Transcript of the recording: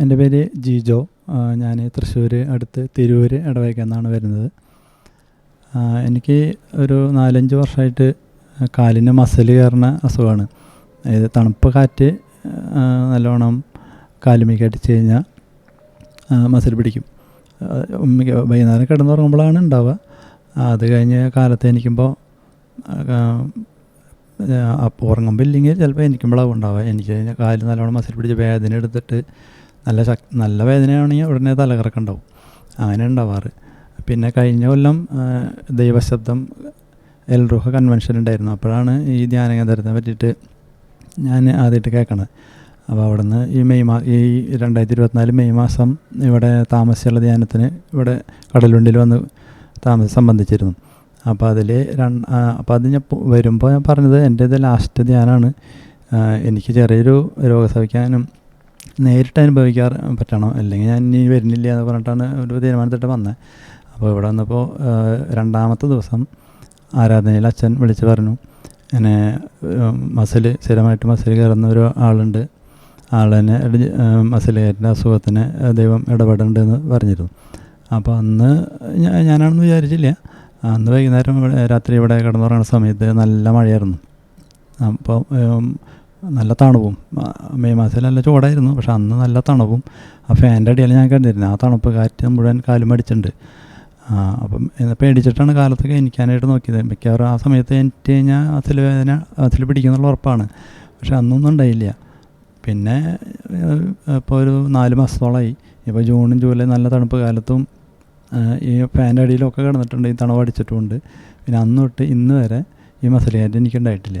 എന്റെ പേര് ജിജോ. ഞാൻ തൃശ്ശൂർ അടുത്ത് തിരൂർ ഇടവഴിക്കെന്നാണ് വരുന്നത്. എനിക്ക് ഒരു നാലഞ്ച് വർഷമായിട്ട് കാലിന് മസിൽ കയറുന്ന അസുഖമാണ്. അതായത് തണുപ്പ് കാറ്റ് നല്ലോണം കാലുമേക്ക് അടിച്ച് കഴിഞ്ഞാൽ മസിൽ പിടിക്കും. വൈകുന്നേരം കിടന്നുറങ്ങുമ്പോഴാണ് ഉണ്ടാവുക. അത് കഴിഞ്ഞ് കാലത്ത് എനിക്കുമ്പോൾ അപ്പോൾ ഉറങ്ങുമ്പോൾ ഇല്ലെങ്കിൽ ചിലപ്പോൾ എനിക്കുമ്പോഴാവും ഉണ്ടാവുക. എനിക്ക് കാൽ നല്ലോണം മസിൽ പിടിച്ച് വേദന എടുത്തിട്ട് നല്ല ശക് നല്ല വേദനയാണെങ്കിൽ ഉടനെ തലകറക്കുണ്ടാവും അങ്ങനെ ഉണ്ടാവാറ്. പിന്നെ കഴിഞ്ഞ കൊല്ലം ദൈവശബ്ദം എൽറുഹ കൺവെൻഷൻ ഉണ്ടായിരുന്നു. അപ്പോഴാണ് ഈ ധ്യാന കേന്ദ്രത്തെ പറ്റിയിട്ട് ഞാൻ ആദ്യമായിട്ട് കേൾക്കണത്. അപ്പോൾ അവിടുന്ന് ഈ മെയ് മാ ഈ രണ്ടായിരത്തി ഇരുപത്തിനാല് മെയ് മാസം ഇവിടെ താമസിച്ചുള്ള ധ്യാനത്തിന് ഇവിടെ കടലുണ്ടിൽ വന്ന് താമസം സംബന്ധിച്ചിരുന്നു. അപ്പോൾ അതിൽ രണ്ട് അപ്പോൾ അത് ഞാൻ വരുമ്പോൾ ഞാൻ പറഞ്ഞത് എന്റെ ഇത് ലാസ്റ്റ് ധ്യാനമാണ്. എനിക്ക് ചെറിയൊരു രോഗസഹിക്കാനും നേരിട്ട് അനുഭവിക്കാൻ പറ്റണം? അല്ലെങ്കിൽ ഞാൻ ഇനി വരുന്നില്ല എന്ന് പറഞ്ഞിട്ടാണ് ഒരു തീരുമാനത്തിട്ട് വന്നത് അപ്പോൾ ഇവിടെ വന്നപ്പോൾ രണ്ടാമത്തെ ദിവസം ആരാധനയിൽ അച്ഛൻ വിളിച്ച് പറഞ്ഞു എന്നെ മസിൽ സ്ഥിരമായിട്ട് മസിൽ കയറുന്ന ഒരു ആളുണ്ട്. ആളിനെ മസിൽ കയറ്റിന്റെ അസുഖത്തിന് ദൈവം ഇടപെടേണ്ടതെന്ന് പറഞ്ഞിരുന്നു. അപ്പോൾ അന്ന് ഞാനാണെന്ന് വിചാരിച്ചില്ല. അന്ന് വൈകുന്നേരം രാത്രി ഇവിടെ കിടന്നുറങ്ങുന്ന സമയത്ത് നല്ല മഴയായിരുന്നു. അപ്പോൾ നല്ല തണുപ്പും. മെയ് മാസത്തിൽ നല്ല ചൂടായിരുന്നു. പക്ഷെ അന്ന് നല്ല തണുപ്പും. ആ ഫാന്റെ അടിയിൽ ഞാൻ കണ്ടിരുന്നത് ആ തണുപ്പ് കാറ്റ് മുഴുവൻ കാലും അടിച്ചിട്ടുണ്ട്. അപ്പം പേടിച്ചിട്ടാണ് കാലത്തൊക്കെ എനിക്കാനായിട്ട് നോക്കിയത്. മിക്കവാറും ആ സമയത്ത് എനിക്ക് കഴിഞ്ഞാൽ അതിൽ വേദന അതിൽ പിടിക്കുന്നുള്ള ഉറപ്പാണ്. പക്ഷെ അന്നൊന്നും ഉണ്ടായില്ല. പിന്നെ ഇപ്പോൾ ഒരു നാല് മാസത്തോളമായി. ഇപ്പോൾ ജൂണും ജൂലൈ നല്ല തണുപ്പ് കാലത്തും ഈ ഫാന്റെ അടിയിലൊക്കെ കിടന്നിട്ടുണ്ട്. ഈ തണുപ്പ് അടിച്ചിട്ടുമുണ്ട്. പിന്നെ അന്ന് തൊട്ട് ഇന്ന് വരെ ഈ കയറ്റം എനിക്കുണ്ടായിട്ടില്ല.